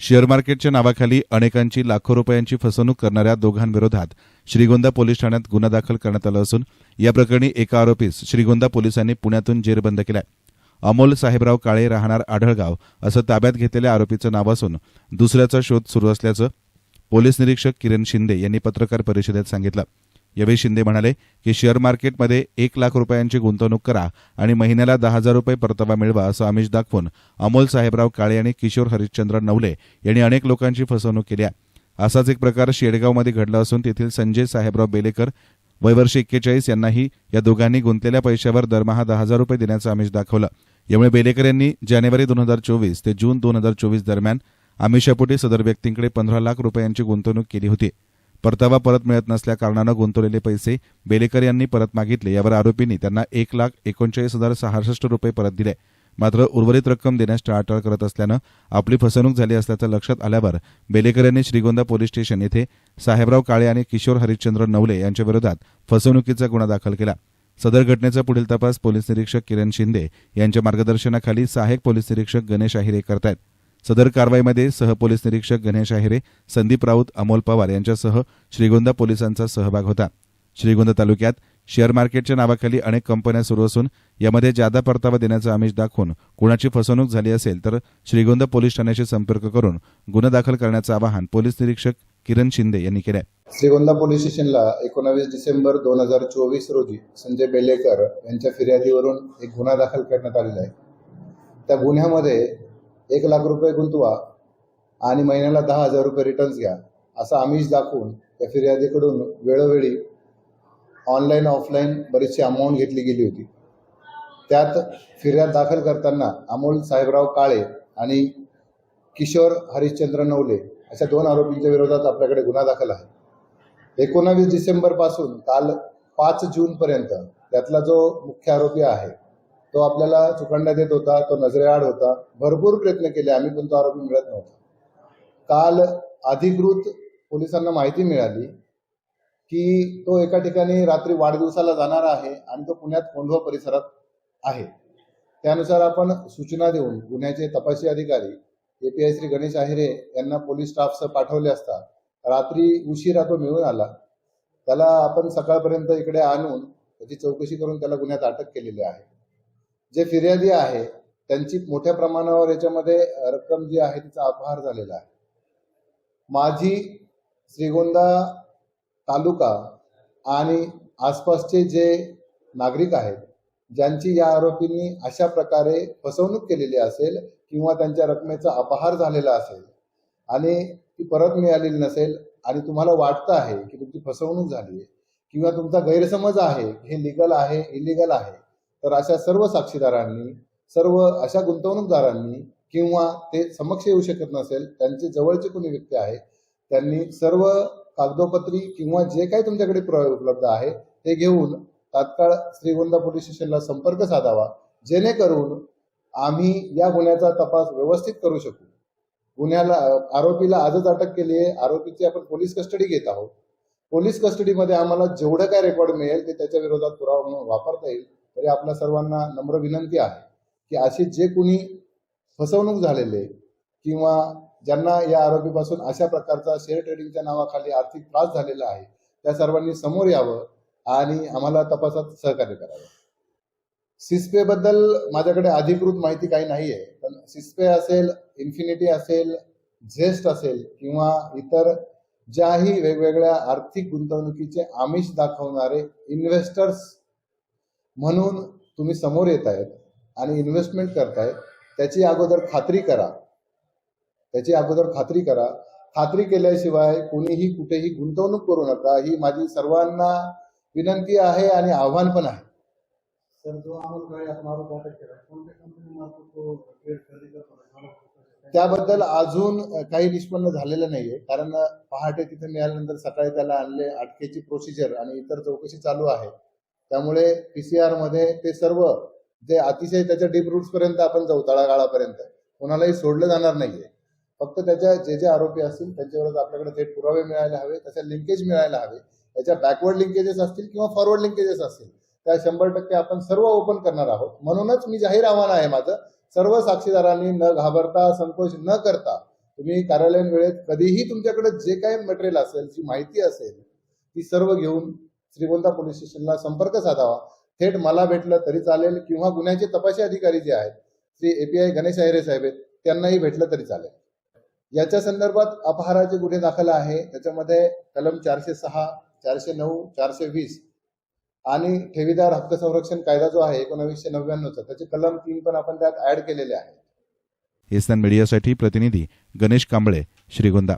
Share मार्केटच्या नावाखाली अनेकांची लाखो रुपयांची फसवणूक करणाऱ्या दोघांविरोधात श्रीगोंदा पोलीस ठाण्यात गुन्हा दाखल करण्यात आला असून या प्रकरणी एका आरोपीस श्रीगोंदा पोलिसांनी पुण्यातून जेरबंद केलाय. अमोल साहेबराव काळे राहणार आढळगाव असं ताब्यात घेतलेल्या आरोपीचं नाव असून दुसऱ्याचा शोध सुरू असल्याचं पोलीस निरीक्षक किरण शिंदे यांनी पत्रकार परिषदेत सांगितलं. यावेळी शिंदे म्हणाले की शेअर मार्केटमध्ये एक लाख रुपयांची गुंतवणूक करा आणि महिन्याला दहा हजार रुपये परतावा मिळवा असं आमिष दाखवून अमोल साहेबराव काळे आणि किशोर हरिश्चंद्र नवले यांनी अनेक लोकांची फसवणूक केली आहे. असाच एक प्रकार शेडगावमध्ये घडला असून तेथील संजय साहेबराव बेलेकर वयवर्ष एक्केचाळीस यांनाही या दोघांनी गुंतलेल्या पैशावर दरमहा दहा हजार रुपये देण्याचं आमिष दाखवलं. यामुळे बेलेकर यांनी जानेवारी दोन हजार चोवीस ते जून दोन हजार चोवीस दरम्यान आमिषापोटी सदर व्यक्तींकडे पंधरा लाख रुपयांची गुंतवणूक केली होती. परतावा परत मिळत नसल्या कारणानं गुंतवलेले पैसे बेलेकर यांनी परत मागितले. यावर आरोपींनी त्यांना एक लाख एकोणचाळीस हजार सहासष्ट रुपये परत दिले. मात्र उर्वरित रक्कम देण्यास टाळाटाळ करत असल्यानं आपली फसवणूक झाली असल्याचं लक्षात आल्यावर बेलेकर यांनी श्रीगोंदा पोलीस स्टेशन येथे साहेबराव काळे आणि किशोर हरिश्चंद्र नवले यांच्या विरोधात फसवणुकीचा गुन्हा दाखल केला. सदर घटनेचा पुढील तपास पोलीस निरीक्षक किरण शिंदे यांच्या मार्गदर्शनाखाली सहाय्यक पोलीस निरीक्षक गणेश आहिरे करतायत. सदर कारवाईमध्ये सहपोलीस निरीक्षक गणेश आहिरे संदीप राऊत अमोल पवार यांच्यासह श्रीगोंदा पोलिसांचा सहभाग होता. श्रीगोंदा तालुक्यात शेअर मार्केटच्या नावाखाली अनेक कंपन्या सुरू असून यामध्ये जादा परतावा देण्याचं आमिष दाखवून कुणाची फसवणूक झाली असेल तर श्रीगोंदा पोलीस ठाण्याशी संपर्क करून गुन्हा दाखल करण्याचं आवाहन पोलीस निरीक्षक किरण शिंदे यांनी केलं आहे श्रीगोंदा पोलीस स्टेशनला एकोणावीस डिसेंबर दोन हजार चोवीस रोजी संजय बेलेकर यांच्या फिर्यादीवरून एक गुन्हा दाखल करण्यात आलेला आहे. त्या गुन्ह्यामध्ये एक लाख रुपये गुंतवा आणि महिन्याला दहा हजार रुपये रिटर्न्स घ्या. असं आमिष दाखवून त्या फिर्यादीकडून वेळोवेळी ऑनलाईन ऑफलाईन बरीचशी अमाऊंट घेतली गेली होती. त्यात फिर्याद दाखल करताना अमोल साहेबराव काळे आणि किशोर हरिश्चंद्र नवले अशा दोन आरोपींच्या विरोधात आपल्याकडे गुन्हा दाखल आहे. एकोणावीस डिसेंबरपासून काल पाच जूनपर्यंत त्यातला जो मुख्य आरोपी आहे तो आपल्याला चुकंडा देत होता तो नजरेआड होता. भरपूर प्रयत्न केले आम्ही पण तो आरोपी मिळत नव्हता. काल अधिकृत पोलिसांना माहिती मिळाली की तो एका ठिकाणी रात्री वाढदिवसाला जाणार आहे आणि तो पुण्यात कोंढवा परिसरात आहे. त्यानुसार आपण सूचना देऊन गुन्ह्याचे तपासी अधिकारी A P I Shri Ganesh Ahire यांना पोलीस स्टाफसह पाठवले असता रात्री उशिरा तो मिळून आला. त्याला आपण सकाळपर्यंत इकडे आणून त्याची चौकशी करून त्याला गुन्ह्यात अटक केलेली आहे. जे फिर्यादी आहे त्यांची मोठ्या प्रमाणावर याच्यामध्ये रक्कम जी आहे तिचा अपहार झालेला आहे. माझी श्रीगोंदा तालुका आणि आसपासचे जे नागरिक आहेत ज्यांची या आरोपींनी अशा प्रकारे फसवणूक केलेली असेल किंवा त्यांच्या रकमेचा अपहार झालेला असेल आणि ती परत मिळालेली नसेल आणि तुम्हाला वाटतं आहे की तुमची फसवणूक झाली आहे किंवा तुमचा गैरसमज आहे हे लिगल आहे इलिगल आहे तर अशा सर्व साक्षीदारांनी सर्व अशा गुंतवणूकदारांनी किंवा ते समक्ष येऊ शकत नसेल त्यांचे जवळचे कोणी व्यक्ती आहे त्यांनी सर्व कागदोपत्री किंवा जे काही तुमच्याकडे पुरावे उपलब्ध आहे ते घेऊन तात्काळ श्रीगोंदा पोलीस स्टेशनला संपर्क साधावा जेणेकरून आम्ही या गुन्ह्याचा तपास व्यवस्थित करू शकू. गुन्ह्याला आरोपीला आजच अटक केली आहे आरोपीची आपण पोलीस कस्टडी घेत आहोत. पोलीस कस्टडीमध्ये आम्हाला जेवढं काय रेकॉर्ड मिळेल ते त्याच्या विरोधात पुरावा म्हणून वापरता येईल. तरी आपल्या सर्वांना नम्र विनंती आहे की असे जे कुणी फसवणूक झालेले किंवा ज्यांना या आरोपीपासून अशा प्रकारचा शेअर ट्रेडिंगच्या नावाखाली आर्थिक त्रास झालेला आहे त्या सर्वांनी समोर यावं आणि आम्हाला तपासात सहकार्य करावं. सिस्पे बद्दल माझ्याकडे अधिकृत माहिती काही नाही आहे पण सिस्पे असेल इन्फिनिटी असेल झेस्ट असेल किंवा इतर ज्याही वेगवेगळ्या आर्थिक गुंतवणुकीचे आमिष दाखवणारे इन्व्हेस्टर्स म्हणून तुम्ही समोर येत आहेत आणि इन्व्हेस्टमेंट करताय त्याची अगोदर खात्री करा. त्याची अगोदर खात्री करा. खात्री केल्याशिवाय कोणीही कुठेही गुंतवणूक करू नका. ही माझी सर्वांना विनंती आहे आणि आव्हान पण आहे. त्याबद्दल अजून काही निष्पन्न झालेलं नाहीये. कारण पहाटे तिथे मिळाल्यानंतर सकाळी त्याला आणले अटकेची प्रोसिजर आणि इतर चौकशी चालू आहे. त्यामुळे पीसीआरमध्ये ते सर्व जे अतिशय त्याच्या डीप रूट्स पर्यंत आपण जाऊ तळागाळापर्यंत कोणालाही सोडलं जाणार नाहीये. फक्त त्याच्या जे जे आरोपी असतील त्यांच्यावर आपल्याकडे थेट पुरावे मिळायला हवे त्याच्या लिंकेज मिळायला हवे. त्याच्या बॅकवर्ड लिंकेजेस असतील किंवा फॉरवर्ड लिंकेजेस असतील त्या शंभर टक्के आपण सर्व ओपन करणार आहोत. म्हणूनच मी जाहीर आव्हान आहे माझं सर्व साक्षीदारांनी न घाबरता संकोच न करता तुम्ही कार्यालयीन वेळेत कधीही तुमच्याकडे जे काही मटेरियल असेल जी माहिती असेल ती सर्व घेऊन श्रीगोंदा पोलीस स्टेशनला संपर्क साधावा. थेट मला भेटलं तरी चालेल किंवा गुन्ह्याचे तपासी अधिकारी जे आहेत श्री एपीआय गणेश अहिरे साहेब आहेत त्यांनाही भेटलं तरी चालेल. याच्या संदर्भात अपहाराचे गुन्हे दाखल आहे. त्याच्यामध्ये कलम चारशे सहा चारशे नऊ चारशे वीस आणि ठेवीदार हक्क संरक्षण कायदा जो आहे एकोणावीसशे नव्याण्णवचा त्याचे कलम तीन पण आपण त्यात ऍड केलेले आहे एसनान मीडियासाठी प्रतिनिधी गणेश कांबळे श्रीगोंदा.